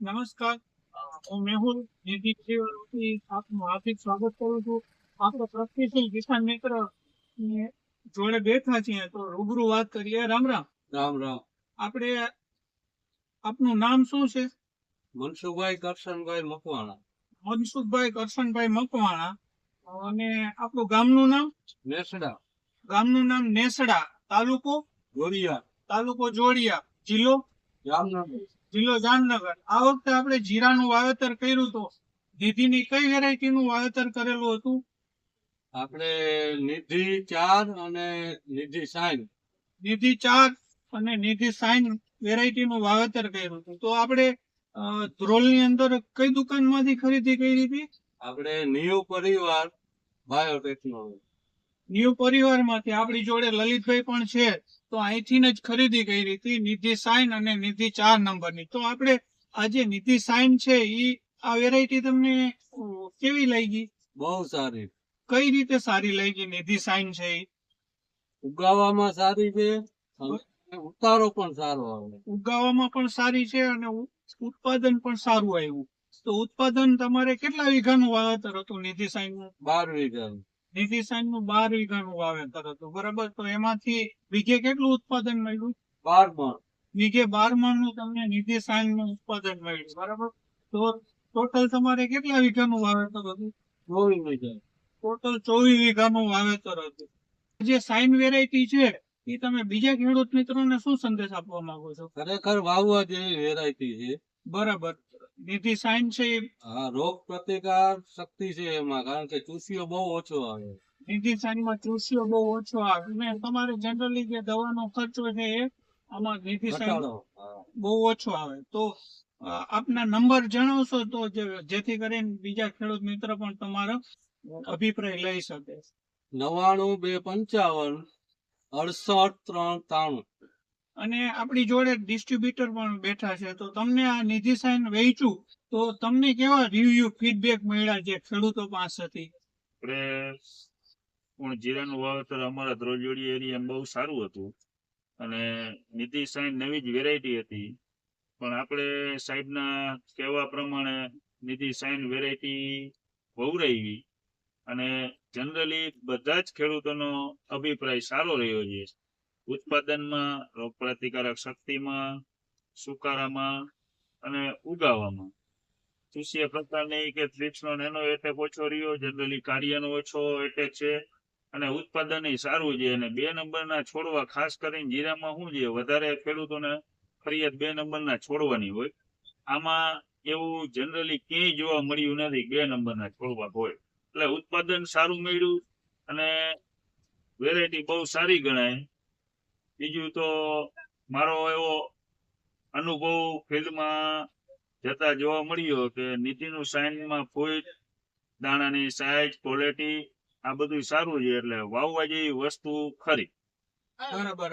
નમસ્કાર. હું મેહુલ આપનું હાર્દિક સ્વાગત કરું છું. આપણો પ્રગતિશીલ કિસાન મિત્ર જોડે બેઠા છીએ તો રૂબરૂ વાત કરીએ. રામ રામ. રામ રામ. આપણે આપનું નામ શું છે? મનસુખભાઈ કરશનભાઈ મકવાણા. મનસુખભાઈ કરશનભાઈ મકવાણા. અને આપણું ગામનું નામ? નેસડા. ગામનું નામ નેસડા. તાલુકો? જોડિયા તાલુકો જોડિયા. જિલ્લો? જામનગર. જિલ્લો જામનગર. આ વખતે આપણે જીરાનું વાવેતર કર્યું તો દીધીની કઈ વેરાયટીનું વાવેતર કરેલું હતું? આપણે નિધિ ચાર અને નિધિ સાઈન. નિધિ ચાર અને નિધિ સાઈન વેરાયટીનું વાવેતર કર્યું હતું. તો આપણે ધ્રોલની અંદર કઈ દુકાનમાંથી ખરીદી કરી હતી? આપણે નિયો પરિવાર બાયોટેકનોલોજી. ન્યુ પરિવારમાંથી આપણી જોડે લલિતભાઈ પણ છે તો અહીંથી જ ખરીદી કરી હતી નિધિ સાઇન અને નિધિ ચાર નંબરની. તો આપણે આ જે નિધિ સાઇન છે એ આ વેરાયટી તમને કેવી લાગી? બહુ સારી. કઈ રીતે સારી લાગી નિધિ સાઇન છે એ ઉગાવામાં સારી છે ઉતારો પણ સારો આવે. ઉગાવામાં પણ સારી છે અને ઉત્પાદન પણ સારું આવ્યું. તો ઉત્પાદન તમારે કેટલા વીઘાનું વાવેતર હતું નિધિ સાઇન બાર વીઘા નિધિ નું બાર વીઘાનું વાવેતર હતું. બરાબર? તો એમાંથી વીઘે કેટલું ઉત્પાદન મળ્યું? બાર મણ વીઘે બાર મણનું તમને નિધિ નું ઉત્પાદન મળ્યું. બરાબર? તો ટોટલ તમારે કેટલા વીઘાનું વાવેતર હતું? ચોવીસ વીઘા. ટોટલ ચોવીસ વીઘાનું વાવેતર હતું. જે સાઇન વેરાયટી છે એ તમે બીજા ખેડૂત મિત્રોને શું સંદેશ આપવા માંગો છો? ખરેખર વાવવા જેવી વેરાયટી છે. બરાબર. નિધિ સાઈન છે હા રોગ પ્રતિકાર શક્તિ છે એમાં કારણ કે ચૂસીઓ બહુ ઓછો આવે. નિધિ સાઈનમાં ચૂસીઓ બહુ ઓછો આવે. ને તમારે જનરલી જે દવાનો ખર્ચો છે એ આમાં નિધિ સાઈન બહુ ઓછો આવે. તો આપના નંબર જણાવશો તો જેથી કરીને બીજા ખેડૂત મિત્ર પણ તમારો અભિપ્રાય લઈ શકે. નવાણું બે પંચાવન અડસઠ ત્રણ ત્રાણું. અને આપણી જોડે ડિસ્ટ્રીબ્યુટર પણ બેઠા છે. તો તમને આ નિધિ સાઈન વેચ્યું, તો તમને કેવા રિવ્યુ ફીડબેક મળ્યા છે ખેડૂતો પાસેથી? આપણે પણ જીરાનું વાવેતર અમારા ધ્રોજોડી એરિયામાં બહુ સારું હતું. અને નિધિ સાઈન નવી જ વેરાયટી હતી. પણ આપણે સાહેબના કહેવા પ્રમાણે નિધિ સાઈન વેરાયટી વવરાવી અને જનરલી બધા જ ખેડૂતોનો અભિપ્રાય સારો રહ્યો છે. ઉત્પાદનમાં રોગ પ્રતિકારક શક્તિમાં, સુકારામાં અને ઉગાવામાં. ચૂસ્ય પ્રકારની કે થ્રિપ્સનો નેનો એટેક ઓછો રહ્યો જનરલી કાર્યનો ઓછો એટેક છે અને ઉત્પાદન સારું છે. અને બે નંબરના છોડવા, ખાસ કરીને જીરામાં શું છે, વધારે ખેડૂતોને ફરિયાદ બે નંબરના છોડવાની હોય. આમાં એવું જનરલી ક્યાંય જોવા મળ્યું નથી બે નંબરના છોડવા હોય. એટલે ઉત્પાદન સારું મળ્યું અને વેરાયટી બહુ સારી ગણાય. બીજું તો મારો એવો અનુભવ ફિલ્ડમાં જતા જોવા મળ્યો કે નીતિનું સાઇનમાં ફૂટ, દાણાની સાઇઝ ક્વોલિટી આ બધું સારું છે એટલે વાવવા જેવી વસ્તુ ખરી. બરાબર.